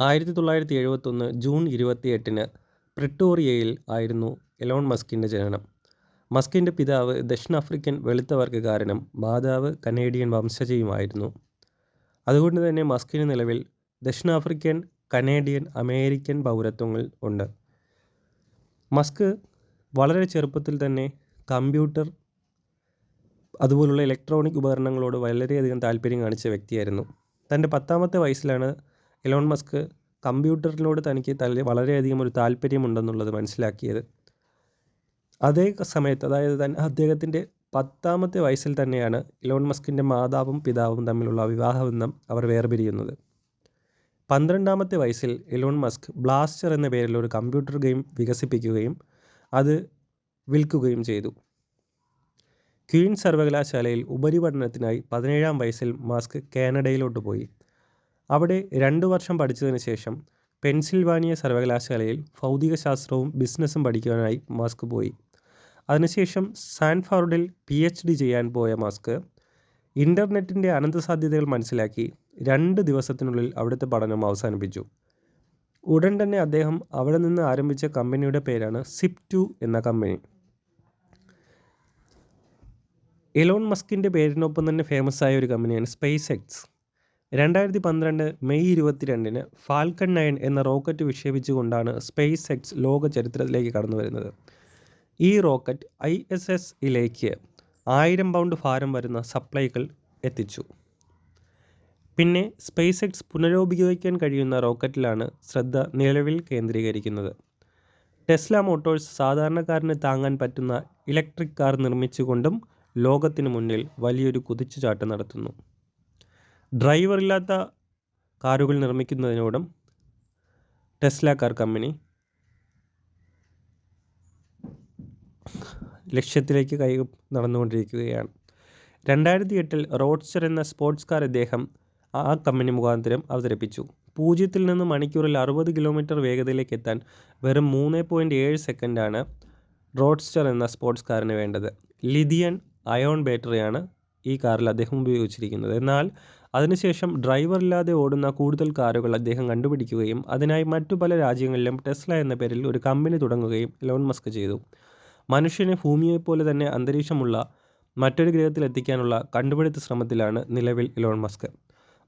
ആയിരത്തി തൊള്ളായിരത്തി എഴുപത്തൊന്ന് ജൂൺ ഇരുപത്തിയെട്ടിന് പ്രിട്ടോറിയയിൽ ആയിരുന്നു എലോൺ മസ്കിന്റെ ജനനം. മസ്കിന്റെ പിതാവ് ദക്ഷിണാഫ്രിക്കൻ വെളുത്ത വർഗക്കാരനും മാതാവ് കനേഡിയൻ വംശജയുമായിരുന്നു. അതുകൊണ്ട് തന്നെ മസ്കിന് നിലവിൽ ദക്ഷിണാഫ്രിക്കൻ കനേഡിയൻ അമേരിക്കൻ പൗരത്വങ്ങൾ ഉണ്ട്. മസ്ക് വളരെ ചെറുപ്പത്തിൽ തന്നെ കമ്പ്യൂട്ടർ അതുപോലുള്ള ഇലക്ട്രോണിക് ഉപകരണങ്ങളോട് വളരെയധികം താല്പര്യം കാണിച്ച വ്യക്തിയായിരുന്നു. തന്റെ പത്താമത്തെ വയസ്സിലാണ് എലോൺ മസ്ക് കമ്പ്യൂട്ടറിനോട് തനിക്ക് തല വളരെയധികം ഒരു താല്പര്യമുണ്ടെന്നുള്ളത് മനസ്സിലാക്കിയത്. അതേ സമയത്ത് അതായത് തന്നെ അദ്ദേഹത്തിന്റെ പത്താമത്തെ വയസ്സിൽ തന്നെയാണ് ഇലോൺ മസ്കിന്റെ മാതാവും പിതാവും തമ്മിലുള്ള വിവാഹബന്ധം അവർ വേർപിരിയുന്നത്. പന്ത്രണ്ടാമത്തെ വയസ്സിൽ ഇലോൺ മസ്ക് ബ്ലാസ്റ്റർ എന്ന പേരിൽ ഒരു കമ്പ്യൂട്ടർ ഗെയിം വികസിപ്പിക്കുകയും അത് വിൽക്കുകയും ചെയ്തു. ക്വീൻ സർവകലാശാലയിൽ ഉപരിപഠനത്തിനായി പതിനേഴാം വയസ്സിൽ മസ്ക് കാനഡയിലോട്ട് പോയി. അവിടെ രണ്ടു വർഷം പഠിച്ചതിന് ശേഷം പെൻസിൽവാനിയ സർവകലാശാലയിൽ ഭൗതികശാസ്ത്രവും ബിസിനസ്സും പഠിക്കുവാനായി മാസ്ക് പോയി. അതിനുശേഷം സാൻഫോർഡിൽ പി എച്ച് ഡി ചെയ്യാൻ പോയ മാസ്ക് ഇന്റർനെറ്റിന്റെ അനന്തസാധ്യതകൾ മനസ്സിലാക്കി രണ്ട് ദിവസത്തിനുള്ളിൽ അവിടുത്തെ പഠനം അവസാനിപ്പിച്ചു. ഉടൻ തന്നെ അദ്ദേഹം അവിടെ നിന്ന് ആരംഭിച്ച കമ്പനിയുടെ പേരാണ് സിപ് ടു എന്ന കമ്പനി. എലോൺ മസ്കിന്റെ പേരിനൊപ്പം തന്നെ ഫേമസ് ആയ ഒരു കമ്പനിയാണ് സ്പേസ് എക്സ് രണ്ടായിരത്തി പന്ത്രണ്ട് മെയ് ഇരുപത്തിരണ്ടിന് ഫാൽക്കൺ നയൻ എന്ന റോക്കറ്റ് വിക്ഷേപിച്ചുകൊണ്ടാണ് സ്പേസ് എക്സ് ലോക ചരിത്രത്തിലേക്ക് കടന്നു വരുന്നത് ഈ റോക്കറ്റ് ഐ എസ് എസ് ഇലേക്ക് ആയിരം പൗണ്ട് ഭാരം വരുന്ന സപ്ലൈകൾ എത്തിച്ചു. പിന്നെ സ്പേസ് എക്സ് പുനരുപയോഗിക്കാൻ കഴിയുന്ന റോക്കറ്റിലാണ് ശ്രദ്ധ നിലവിൽ കേന്ദ്രീകരിക്കുന്നത്. ടെസ്ല മോട്ടോഴ്സ് സാധാരണക്കാരന് താങ്ങാൻ പറ്റുന്ന ഇലക്ട്രിക് കാർ നിർമ്മിച്ചുകൊണ്ടും ലോകത്തിനു മുന്നിൽ വലിയൊരു കുതിച്ചുചാട്ടം നടത്തുന്നു. ഡ്രൈവറില്ലാത്ത കാറുകൾ നിർമ്മിക്കുന്നതിനോടും ടെസ്ല കാർ കമ്പനി ലക്ഷ്യത്തിലേക്ക് കൈ നടന്നുകൊണ്ടിരിക്കുകയാണ്. രണ്ടായിരത്തി എട്ടിൽ റോഡ്സ്റ്റർ എന്ന സ്പോർട്സ് കാർ ഇദ്ദേഹം ആ കമ്പനി മുഖാന്തരം അവതരിപ്പിച്ചു. പൂജ്യത്തിൽ നിന്ന് മണിക്കൂറിൽ അറുപത് കിലോമീറ്റർ വേഗതയിലേക്ക് എത്താൻ വെറും മൂന്ന് പോയിന്റ് ഏഴ് സെക്കൻഡാണ് റോഡ്സ്റ്റർ എന്ന സ്പോർട്സ് കാറിന് വേണ്ടത്. ലിഥിയൻ അയോൺ ബാറ്ററിയാണ് ഈ കാറിൽ അദ്ദേഹം ഉപയോഗിച്ചിരിക്കുന്നത്. എന്നാൽ അതിനുശേഷം ഡ്രൈവറില്ലാതെ ഓടുന്ന കൂടുതൽ കാറുകൾ അദ്ദേഹം കണ്ടുപിടിക്കുകയും അതിനായി മറ്റു പല രാജ്യങ്ങളിലും ടെസ്ല എന്ന പേരിൽ ഒരു കമ്പനി തുടങ്ങുകയും ലോൺ മസ്ക് ചെയ്തു. മനുഷ്യനെ ഭൂമിയെപ്പോലെ തന്നെ അന്തരീക്ഷമുള്ള മറ്റൊരു ഗ്രഹത്തിൽ എത്തിക്കാനുള്ള കണ്ടുപിടുത്ത ശ്രമത്തിലാണ് നിലവിൽ ഇലോൺ മസ്ക്.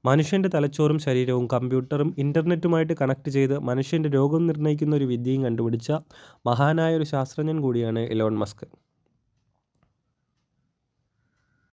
മനുഷ്യന്റെ തലച്ചോറും ശരീരവും കമ്പ്യൂട്ടറും ഇന്റർനെറ്റുമായിട്ട് കണക്ട് ചെയ്ത് മനുഷ്യന്റെ രോഗം നിർണയിക്കുന്ന ഒരു വിദ്യയും കണ്ടുപിടിച്ച മഹാനായ ഒരു ശാസ്ത്രജ്ഞൻ കൂടിയാണ് ഇലോൺ മസ്ക്.